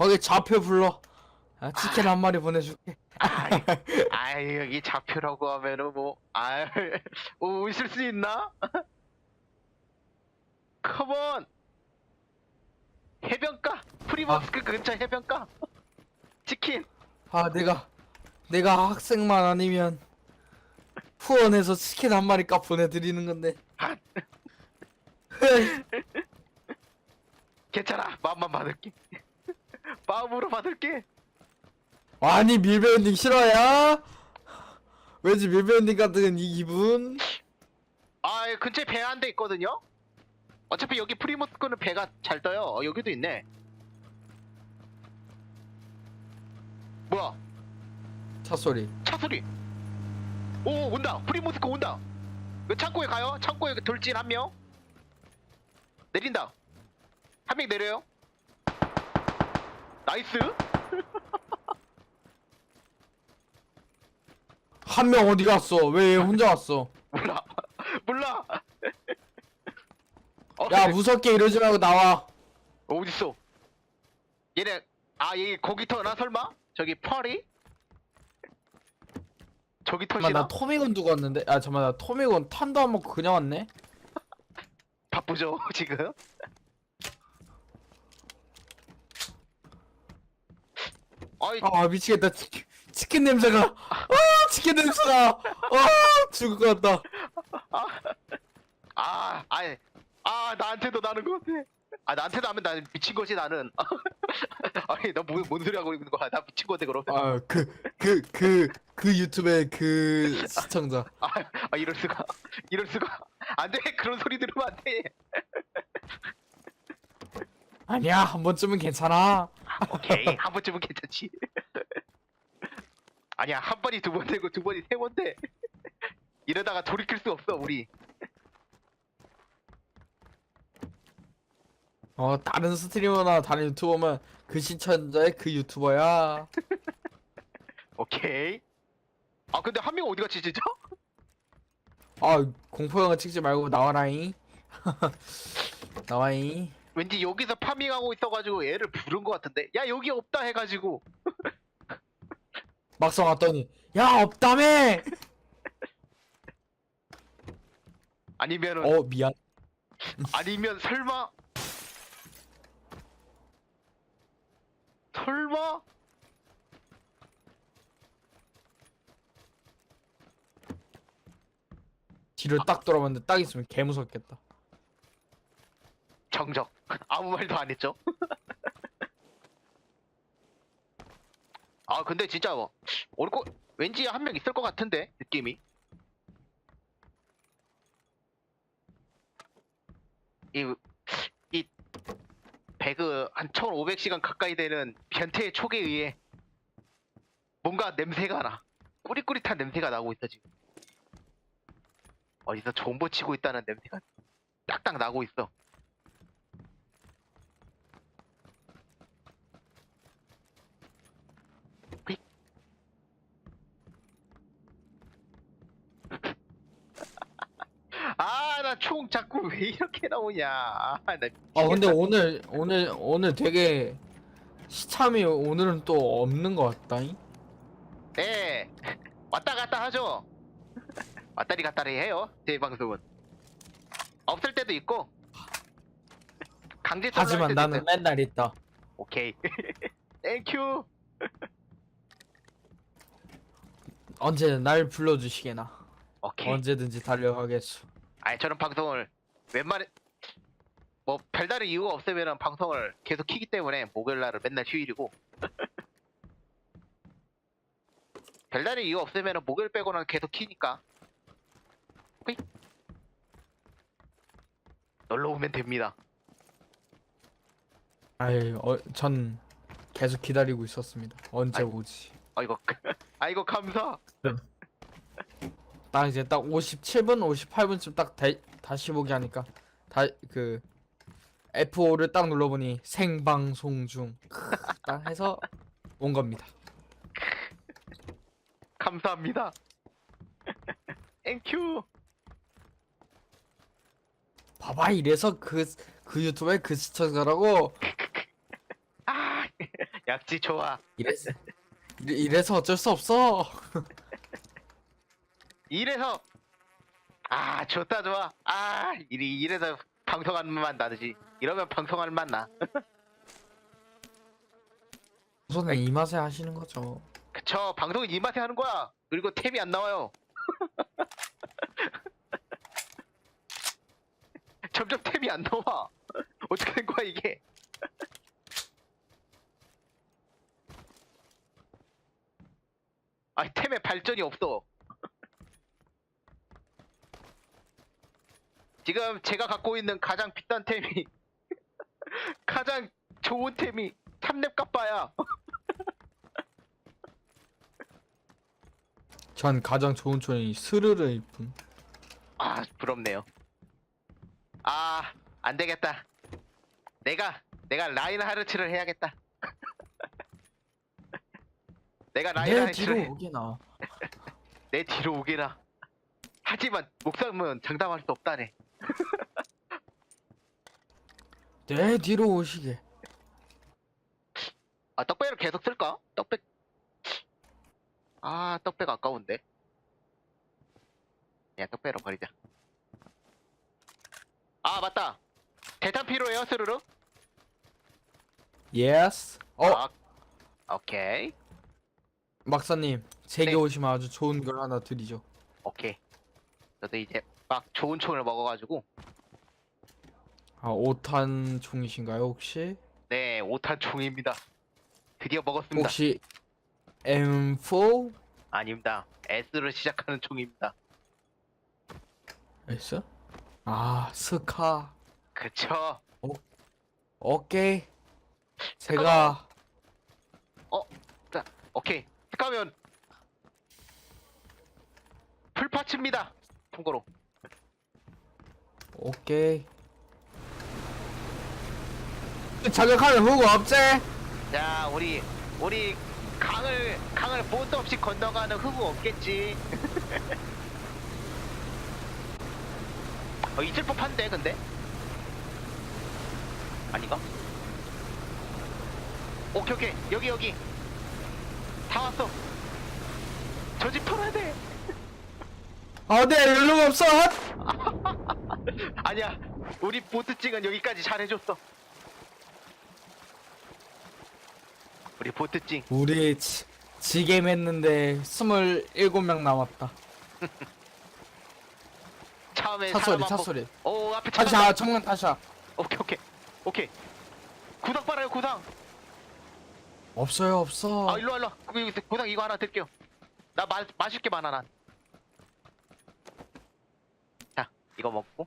거기 좌표 불러. 아, 치킨 한 마리 보내줄게. 아이, 아이 여기 좌표라고 하면은 뭐, 아, 오실 수 있나? 컴온! 해변가! 프리머스크 근처 해변가! 치킨! 아, 내가 내가 학생만 아니면 후원해서 치킨 한 마리 값 보내드리는 건데. 아, 괜찮아! 마음만 받을게. 마음으로 받을게. 아니 밀배언딩 싫어야? 왠지 밀배언딩 같은 이 기분? 아, 근처에 배 한 대 있거든요? 어차피 여기 프리머스크는 배가 잘 떠요. 어, 여기도 있네. 뭐야? 차 소리. 차 소리. 오 온다. 프리모스크 온다. 그 창고에 가요. 창고에 그 돌진 한 명. 내린다. 한 명 내려요. 나이스. 한 명 어디 갔어? 왜 혼자 왔어? 몰라. 몰라. 어, 야 무섭게 이러지 말고 나와. 어딨어? 얘네 아얘 거기 터나 설마? 저기 파리? 저기 잠깐만 터지나? 나 토미건 두고 왔는데. 아 잠깐만 나 토미건 탄도 안 먹고 그냥 왔네. 바쁘죠 지금? 아이 아 미치겠다. 치킨, 치킨 냄새가. 아 치킨 냄새가. 아 죽을 것 같다. 아, 아이, 아, 나한테도 나는 것 같아. 아, 나한테도 하면 나 미친 거지, 나는. 아니, 너뭔 뭔 소리 하고 있는 거야? 나 미친 거지, 그럼. 아 그 그 그 그 유튜브의 그 시청자. 아, 아, 이럴 수가. 이럴 수가. 안 돼, 그런 소리 들으면 안 돼. 아니야 한 번쯤은 괜찮아. 오케이, 한 번쯤은 괜찮지. 아니야, 한 번이 두 번 되고 두 번이 세 번 돼. 이러다가 돌이킬 수 없어, 우리. 어 다른 스트리머나 다른 유튜버면 그 시청자의 그 유튜버야. 오케이. 아, 근데 한 명 어디 갔지, 진짜? 아 공포 영화 찍지 말고 나와라잉. 나와잉. 왠지 여기서 파밍하고 있어가지고 얘를 부른 것 같은데. 야, 여기 없다 해가지고. 막상 왔더니 야 없다며. 아니면은 어 미안. 아니면 설마 설마 뒤를 딱 돌아봤는데 딱 있으면 개 무섭겠다. 정적 아무 말도 안 했죠? 아 근데 진짜 뭐올거 왠지 한 명 있을 것 같은데 느낌이. 이 이 배그 한 1500시간 가까이 되는 변태의 촉에 의해 뭔가 냄새가 나. 꾸릿꾸릿한 냄새가 나고 있어 지금. 어디서 존버 치고 있다는 냄새가 딱딱 나고 있어 아, 나 총 자꾸 왜 이렇게 나오냐. 아, 나 아 근데 미치겠다. 오늘 오늘 오늘 되게 시참이 오늘은 또 없는 것 같다잉. 예. 왔다 갔다 하죠. 왔다리 갔다리 해요. 제 방송은. 없을 때도 있고. 강제 하지만 때도 나는 있고. 맨날 있다. 오케이. 땡큐. 언제든 날 불러주시게나. 오케이. 언제든지 달려가겠소. 아니 저는 방송을 웬만해 뭐 별다른 이유가 없으면 방송을 계속 키기 때문에 목요일 날은 맨날 휴일이고 별다른 이유 없으면 목요일 빼고는 계속 키니까 호잇. 놀러 오면 됩니다. 아이, 어, 전 계속 기다리고 있었습니다. 언제 아이. 오지? 아이고 아이고 감사. 딱 이제 딱 57분, 58분쯤 딱 다, 다시 보기 하니까 다 그 F5를 딱 눌러보니 생방송 중. 크, 딱 해서 온 겁니다. 감사합니다. 땡큐. 봐봐 이래서 그 그 유튜브에 그 시청자라고 아 약지 좋아. 이래서 이래- 이래서 어쩔 수 없어. 이래서 아 좋다 좋아. 아 이리 이래서 방송하는 맛 나듯이. 이러면 방송할 맛 나. 우선은 이 맛에 하시는 거죠. 그쵸 방송은 이 맛에 하는 거야. 그리고 템이 안 나와요. 점점 템이 안 나와. 어떻게 된 거야 이게? 아 템에 발전이 없어. 지금 제가 갖고 있는 가장 비싼 템이 가장 좋은 템이 탐랩 까빠야. 전 가장 좋은 초이 스르르일 뿐. 아 부럽네요. 아 안되겠다. 내가 내가 라인 하르츠를 해야겠다. 내가 라인 내 하르츠를 뒤로 해. 오게나. 내 뒤로 오게라. 하지만 목숨은 장담할 수 없다네. 내 뒤로 오시게. 아 떡배를 계속 쓸까? 떡배 아 떡배가 아까운데. 야 떡배로 버리자. 아 맞다. 대탄 필요해요 스르르? 예스. 어 아, 오케이 막사님 제게 네. 오시면 아주 좋은 걸 하나 드리죠. 오케이. 저도 이제 막 좋은 총을 먹어가지고 아 5탄 총이신가요 혹시? 네 5탄 총입니다. 드디어 먹었습니다. 혹시 M4? 아닙니다. S를 시작하는 총입니다. S? 아 스카. 그쵸? 오케이. 제가 오케이. 가면 풀파츠입니다. 참고로. 오케이. 자격하는 후보 없지? 자 우리 우리 강을 강을 보도 없이 건너가는 흑우 없겠지. 어 있을 법한데 근데 아닌가? 오케이 오케이 여기 여기 다 왔어. 저 집 털어야 돼. 아, 네, 연락 없어. 아니야 우리 보트 찍은 여기까지 잘해줬어. 우리 보트 찍 우리 지, 지겜 했는데 27명 남았다. 처음에 차 소리, 사람 한차 번- 소리. 오 앞에 차 다시, 아, 정면 다시. 아. 오케이 오케이 오케이 구상 빨아요 구상 없어요, 없어. 아 일로 와 일로 와 구상 이거 하나 드릴게요 나 마, 마실 게 많아 난자 이거 먹고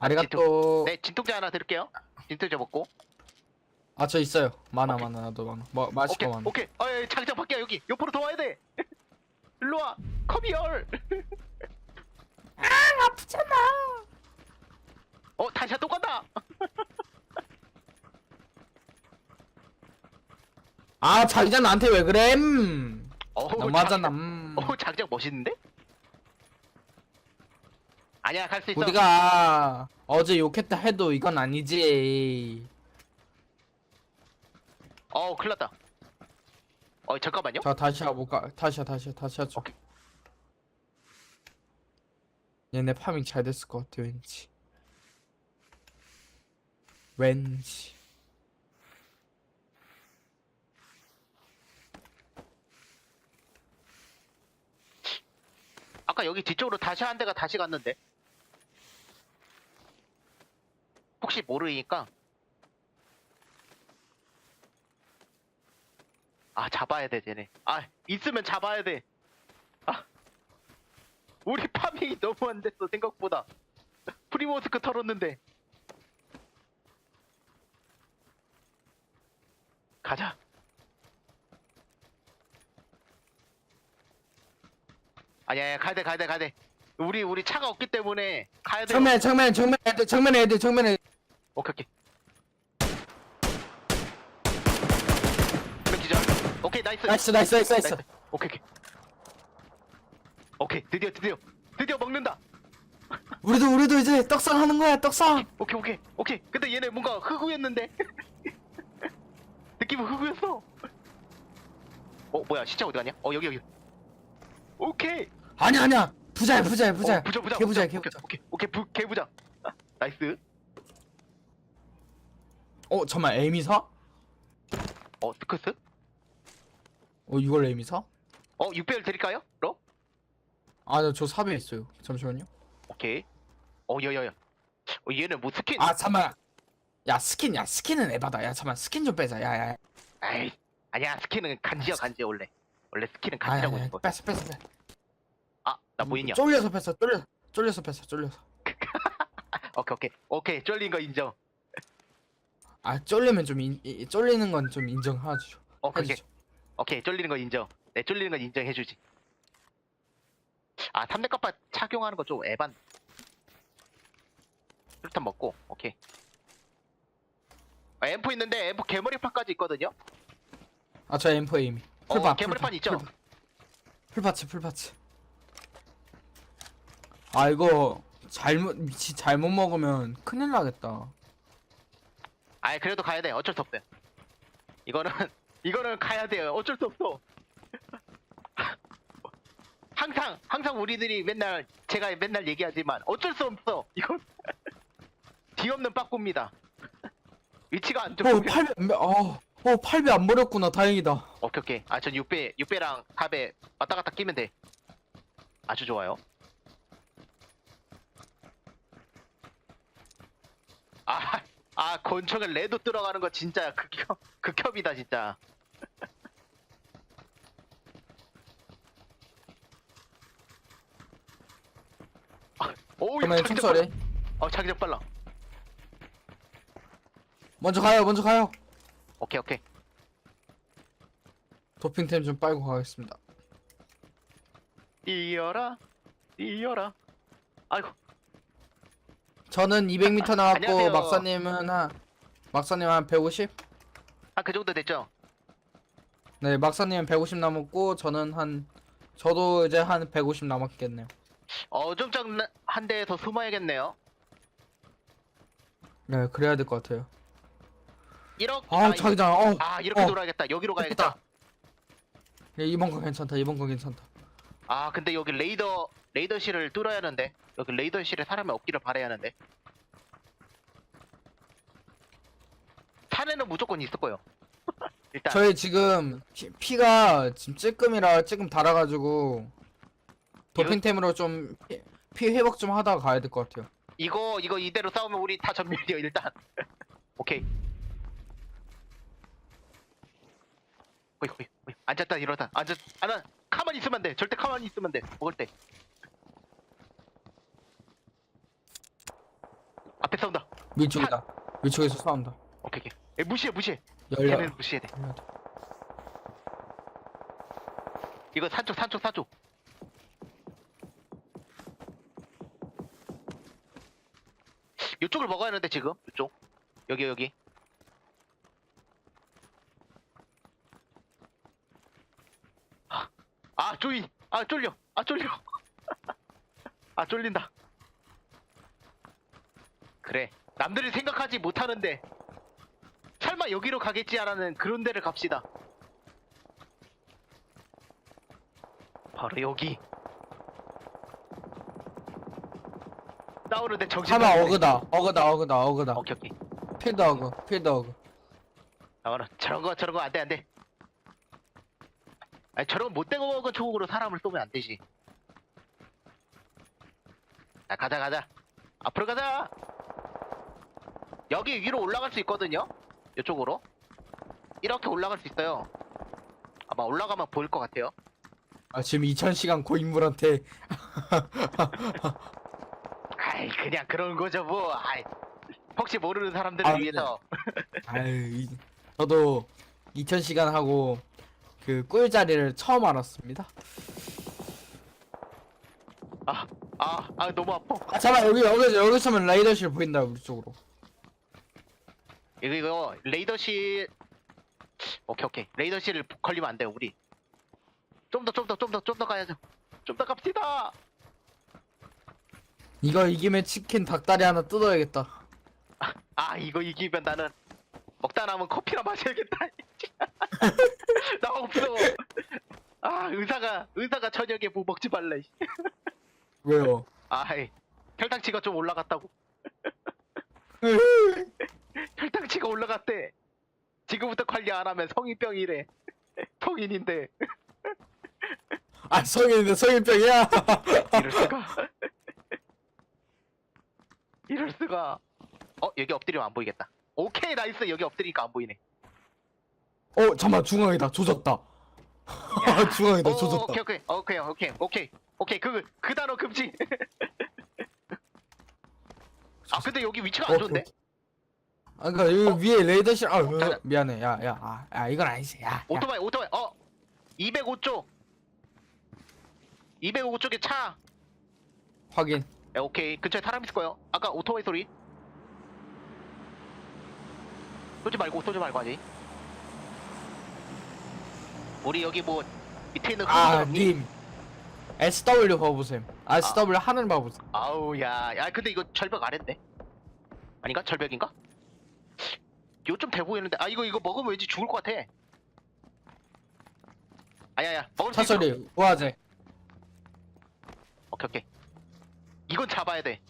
아, 아리가또. 네 진통제 하나 드릴게요 진통제 먹고 아, 저 있어요. 많아, 오케이. 많아, 나도 많아. 뭐, 마실 오케이 거 많아. 오케이 아 예, 자기장 밖이야 여기 옆으로 더 와야 돼 일로 와 컴이얼 아프잖아. 어 다시 또 간다 아, 자기장 나한테 왜 그래? 음. 너무하잖아. 자기장- 음. 어우 자기장 멋있는데 아니야 갈 수 있어 우리가 어제 욕했다 해도 이건 아니지. 어우 큰일 났다 어 잠깐만요 자, 다시 해볼까? 다시 해, 다시 해, 다시 하죠. 오케이. 얘네 파밍 잘 됐을 것 같아, 왠지. 왠지. 아까 여기 뒤쪽으로 다시 한 대가 다시 갔는데 혹시 모르니까. 아 잡아야 돼 쟤네. 아 있으면 잡아야 돼. 아, 우리 파밍이 너무 안 됐어 생각보다. 프리모스크 털었는데. 가자. 아니야 아니야 가야 돼 가야 돼 가야 돼. 우리 우리 차가 없기 때문에 가야 돼. 정면, 정면, 정면 애들, 정면 애들, 정면 애들. 오케이 오케이 몇 기절 오케이 나이스 나이스, 나이스, 나이스, 나이스. 오케이 오케이 오케이 드디어 드디어 드디어 먹는다 우리도, 우리도 이제 떡상 하는 거야, 떡상. 오케이 오케이 오케이 근데 얘네 뭔가 흑우였는데 느낌은 흑우였어. 어 뭐야 시체 어디 갔냐? 어 여기 여기. 오케이. 아니야 아니야 부자야 부자야 부자야 어, 부자 부자. 개부자야 부자. 개부자 오케이 오케이 부, 개부자. 아, 나이스. 어 잠만 에미 사? 어 스커스? 어 이걸 에미 사? 어 6배율 드릴까요? 로? 아저 저 삽에 있어요 잠시만요 오케이. 어 여여여. 어 얘는 뭐 스킨? 아 잠만 야 스킨 야 스킨은 에바다 야 잠만 스킨 좀 빼자 야야 아이 아니야 스킨은 간지야 간지 원래. 원래 스킨은 간지라고 아야 거. 뺐어 뺐어 뺐어 아 나 뭐 있냐? 쫄려서 뺐어 쫄려서 쫄려서 뺐어 쫄려서 오케이 오케이 오케이 쫄린 거 인정. 아 쫄리면 좀 인, 이, 쫄리는 건 좀 인정하죠 어 그게 해주죠 오케이 쫄리는 거 인정. 네 쫄리는 건 인정해주지. 아 삼대kap파 착용하는 거 좀 에반. 일단 먹고 오케이. 아, 앰프 있는데 앰프 개머리판까지 있거든요. 아저 M4 에이미 어, 풀파 개머리판 있죠? 풀파. 풀파츠 풀파츠 아 이거 잘못 미치 잘못 먹으면 큰일 나겠다 아 그래도 가야 돼. 어쩔 수 없어요. 이거는 이거는 가야 돼요. 어쩔 수 없어. 항상 항상 우리들이 맨날 제가 맨날 얘기하지만 어쩔 수 없어. 이건 뒤 없는 빠꾸입니다. 위치가 안어 좋고. 8배 안 배- 어, 어 8배 안 버렸구나 다행이다 오케이 오케이. 아 전 6배 6배랑 4배 왔다 갔다 끼면 돼. 아주 좋아요. 아, 아 권총에 레드 들어가는 거 진짜 극혐 극혐이다 진짜. 아, 오, 이거 그러면 자기장 총소리. 어, 자기장 빨라. 먼저 가요 먼저 가요 오케이 오케이. 도핑템 좀 빨고 가겠습니다 이어라, 이어라. 아이고, 저는 200m 나왔고 안녕하세요. 막사님은 한 막사님 한 150? 아 그 정도 됐죠? 네 막사님은 150 남았고 저는 한 저도 이제 한 150 남았겠네요 어정쩡한 데에서 숨어야겠네요. 네 그래야 될 것 같아요 이렇게 아 아, 이- 자기장 어아 이렇게 어. 돌아야겠다. 여기로 가야겠다. 예쁘다. 예, 이번 거 괜찮다 이번 거 괜찮다 아 근데 여기 레이더 레이더실을 뚫어야 하는데 여기 레이더실에 사람이 없기를 바라야 하는데 산에는 무조건 있을 거예요. 일단 저희 지금 피, 피가 지금 찔끔이라 찔끔 달아가지고 도핑템으로 좀 피, 피 회복 좀 하다가 가야 될 것 같아요 이거 이거 이대로 싸우면 우리 다 전멸이요 일단. 오케이. 호이 호이 호이 앉았다 일어났다 앉았 아나 가만히 있으면 안 돼. 절대 가만히 있으면 안 돼. 먹을 때. 앞에 싸운다. 위쪽이다 위쪽에서 싸운다 오케이 오케이. 에, 무시해 무시해. 열려 걔는 무시해야 돼. 이거 산쪽 산쪽 산쪽. 이쪽을 먹어야 하는데 지금 이쪽 여기 여기. 아, 아 조이 아 쫄려 아 쫄려 아 쫄린다. 그래 남들이 생각하지 못하는데 설마 여기로 가겠지 하라는 그런 데를 갑시다. 바로 여기. 싸우는데 정신. 하나. 어그다 어그다 어그다 어그다 오케이 오케이. 필드 어그 필드 어그 나와라. 저런 거 저런 거 안돼 안돼. 아니 저런 못된 거 먹은 총으로 사람을 쏘면 안 되지. 자 가자 가자. 앞으로 가자. 여기 위로 올라갈 수 있거든요. 이쪽으로. 이렇게 올라갈 수 있어요. 아마 올라가면 보일 것 같아요. 아 지금 2000시간 고인물한테 아이 그냥 그런 거죠 뭐. 아이 혹시 모르는 사람들을 아, 위해서. 아유 이- 저도 2000시간 하고 그 꿀자리를 처음 알았습니다 아, 아, 아 너무 아파. 아 잠깐 여기 여기 여기 서면 라이더실 보인다 우리 쪽으로 이거 이거 레이더실. 오케이 오케이. 레이더실 걸리면 안 돼요 우리. 좀 더 좀 더 좀 더 좀 더 가야죠. 좀 더 갑시다. 이거 이기면 치킨 닭다리 하나 뜯어야겠다 아 이거 이기면 나는 먹다 남은 커피나 마셔야겠다. 나 없어. 아 의사가 의사가 저녁에 뭐 먹지 말래. 왜요? 아이 혈당 치가 좀 올라갔다고. 혈당치가 올라갔대. 지금부터 관리 안 하면 성인병이래. 성인인데 아 성인인데 성인병이야. 이럴 수가. 이럴 수가. 어 여기 엎드리면 안 보이겠다. 오케이 나이스 여기 엎드리니까 안 보이네. 어 잠만 중앙이다 조졌다. 중앙이다 오, 조졌다. 오케이 오케이 오케이 오케이 오케이 오케이 그그 단어 금지. 아 근데 여기 위치가 안 어, 좋은데? 아 그니까 여기 어? 위에 레이더실 아 으, 잠깐. 미안해. 야 야 아, 아 이건 아니지. 야, 야. 오토바이 오토바이. 어. 205쪽 205쪽에 차. 확인. 네, 오케이. 근처에 사람 있을 거예요. 아까 오토바이 소리. 쏘지 말고 쏘지 말고 하지 우리 여기 뭐 밑에 있는 아, 아님. SW 봐보셈. SW 하늘 봐보셈. 아우 야, 야 근데 이거 절벽 아래인데? 아닌가? 절벽인가? 이거 좀돼 보이는데. 아 이거 이거 먹으면 왠지 죽을 것 같아. 아야야. 먹을 수 있어 차소리 우아제 오케이 오케이. 이건 잡아야 돼.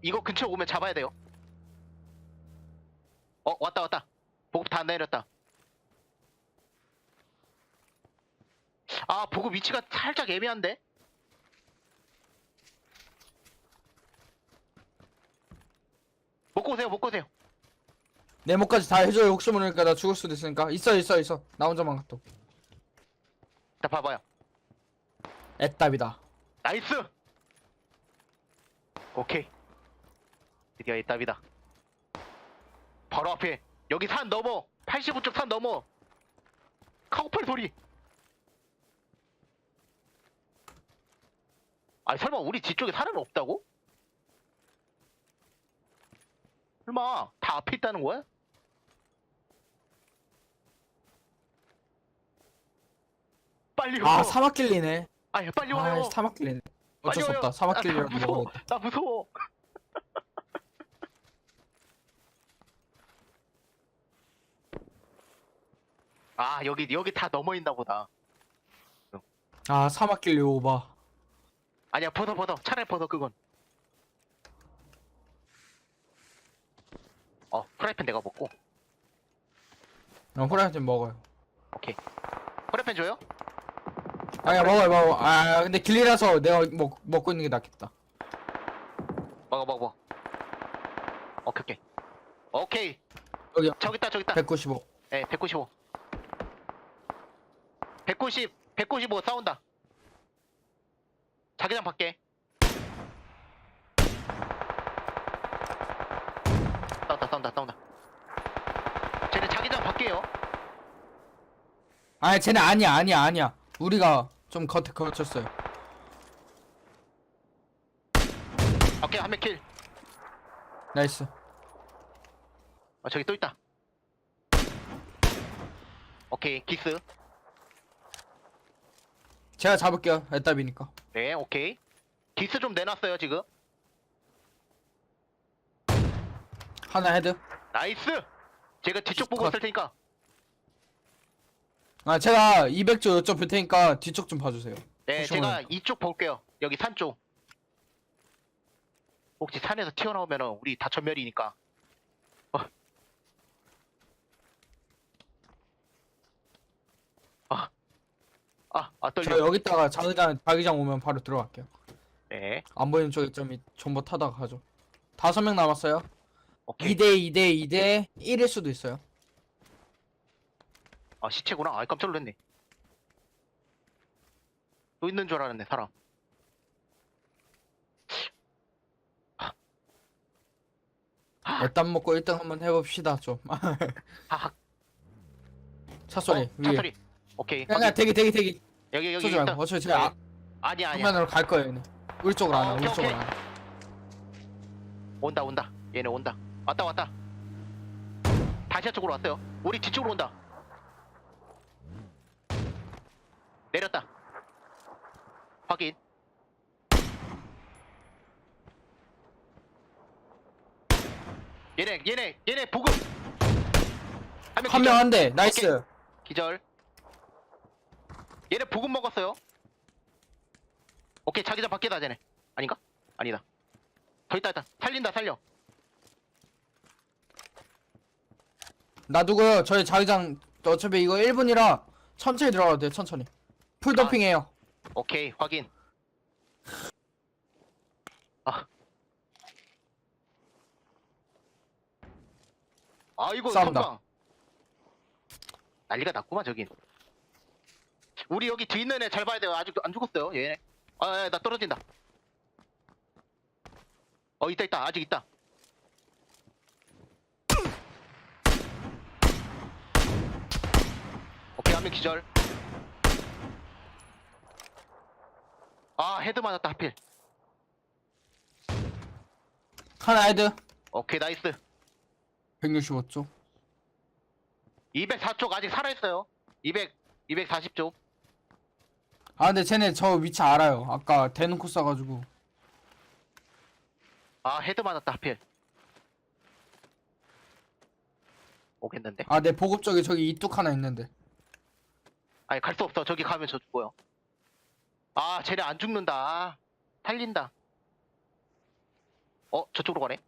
이거 근처 오면 잡아야 돼요. 어 왔다 왔다. 보급 다 내렸다. 아 보급 위치가 살짝 애매한데 먹고 오세요 먹고 오세요. 내 목까지 다 해줘요. 혹시 모르니까 나 죽을 수도 있으니까. 있어 있어 있어. 나 혼자만 갔다 올게. 자 봐봐요. 애답이다. 나이스! 오케이. 드디어 이답이다. 바로 앞에 여기 산 넘어. 85쪽 산 넘어. 카우팔 소리 아니 설마 우리 뒤쪽에 사람이 없다고? 설마 다 앞에 있다는 거야? 빨리 와 아 사막길리네 아 야 빨리 와요 아 사막길리네 어쩔 빨리 수 와요. 없다 아, 사막길리라도 나 무서워. 먹어야겠다 나 무서워. 아 여기 여기 다 넘어 있나 보다. 아 사막길리 오바 아니야 벗어 벗어 차라리 벗어 그건. 어 프라이팬 내가 먹고. 어 호랑이 좀 먹어요 오케이. 프라이팬 줘요? 아야 먹어요 먹어 아 근데 길리라서 내가 먹, 먹고 있는 게 낫겠다 먹어 먹어 먹어. 오케이 오케이. 오케이. 여기 저기 있다 저기 있다. 195 네, 195. 190, 195 싸운다. 자기장 밖에. 싸운다, 싸운다. 쟤네 자기장 밖에요. 아니 쟤네 아니야 아니야 아니야 우리가 좀 겉에 거쳤어요 오케이, 한 명 킬. 나이스 어, 저기 또 있다. 오케이, 기스. 제가 잡을게요 애답이니까 네, 오케이. 기스 좀 내놨어요, 지금. 하나 헤드 나이스! 제가 뒤쪽 보고 컷. 있을 테니까. 아 제가 200조 여쭤 볼 테니까 뒤쪽 좀 봐주세요 네, 제가. 이쪽 볼게요. 여기 산 쪽. 혹시 산에서 튀어나오면은 우리 다 전멸이니까. 어. 아, 아, 아 저 떨려. 여기다가 자기장 자기장 오면 바로 들어갈게요 네, 안 보이는 쪽에 좀 이- 전부 타다가 가죠 다섯 명 남았어요 오케이. 2대 2대 2대 1일 수도 있어요 아 시체구나. 아 깜짝 놀랐네. 또 있는 줄 알았네 사람. 애답 먹고 1등 한번 해봅시다 좀 하하. 차소리 어, 차 위에 소리. 오케이. 그냥 그냥 대기 대기 대기 여기 여기 쏘지. 말고 어차피 제가 아, 아니야 아니야. 정면으로 갈 거예요 얘네 우리 쪽으로 어, 안와 우리 오케이, 쪽으로 오케이. 안와 온다 온다. 얘네 온다. 왔다 왔다. 다시아 쪽으로 왔어요. 우리 뒤쪽으로 온다. 내렸다. 확인. 얘네 얘네 얘네 보급 한 명 한 대 나이스 기절 얘네 보급 먹었어요 오케이 자기장 밖에다 쟤네 아닌가? 아니다 더 있다 있다 살린다 살려 놔두고요? 저희 자기장 어차피 이거 1분이라 천천히 들어가도 돼요 천천히. 풀 아. 오케이 확인. 아. 아이고 싸운다. 난리가 났구만 저긴. 우리 여기 뒤 있는 애 잘 봐야 돼요. 아직 안 죽었어요 얘네. 아나 떨어진다. 어 있다 있다. 아직 있다 오케이 한명 기절. 아 헤드 맞았다 하필. 하나 헤드. 오케이 나이스. 165쪽. 204쪽 아직 살아있어요. 200 240쪽. 아 근데 쟤네 저 위치 알아요. 아까 대놓고 쏴가지고. 아 헤드 맞았다 하필. 오겠는데? 아 내 보급 쪽에 저기 이뚝 하나 있는데 아니 갈 수 없어. 저기 가면 저 죽어요. 아 쟤네 안 죽는다. 아, 살린다. 어 저쪽으로 가네.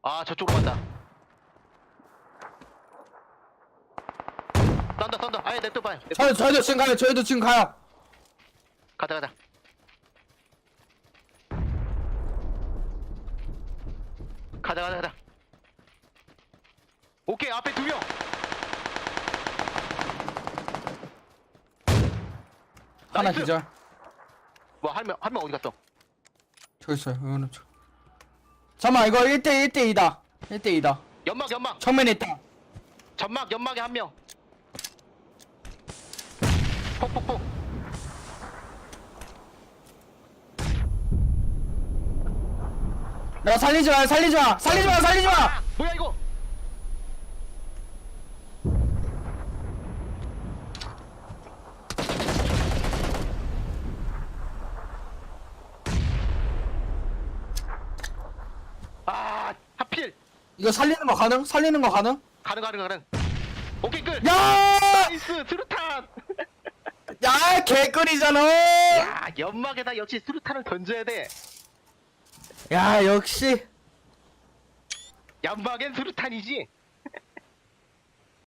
아 저쪽으로 간다. 쏜다 쏜다. 아예 냅둬 봐요. 냅둬. 저, 저희도 지금 가요. 저희도 지금 가요. 가자 가자. 가자 가자 가자. 오케이 앞에 두명 하나 나이스. 기절 뭐한 명 한 명 어디 갔어 저기 있어요. 이거는 저. 잠깐만 이거 1대 1대 2다. 1대 2다. 연막 연막. 정면에 있다. 전막 연막에 한 명. 폭폭폭. 야 살리지 마 살리지 마 살리지 마 살리지 마 아, 뭐야 이거 아 하필 이거 살리는 거 가능? 살리는 거 가능? 가능 가능 가능. 오케이 끝. 야! 나이스 수류탄. 야 개꿀이잖아. 야 연막에다 역시 수류탄을 던져야 돼. 야 역시. 연막엔 수류탄이지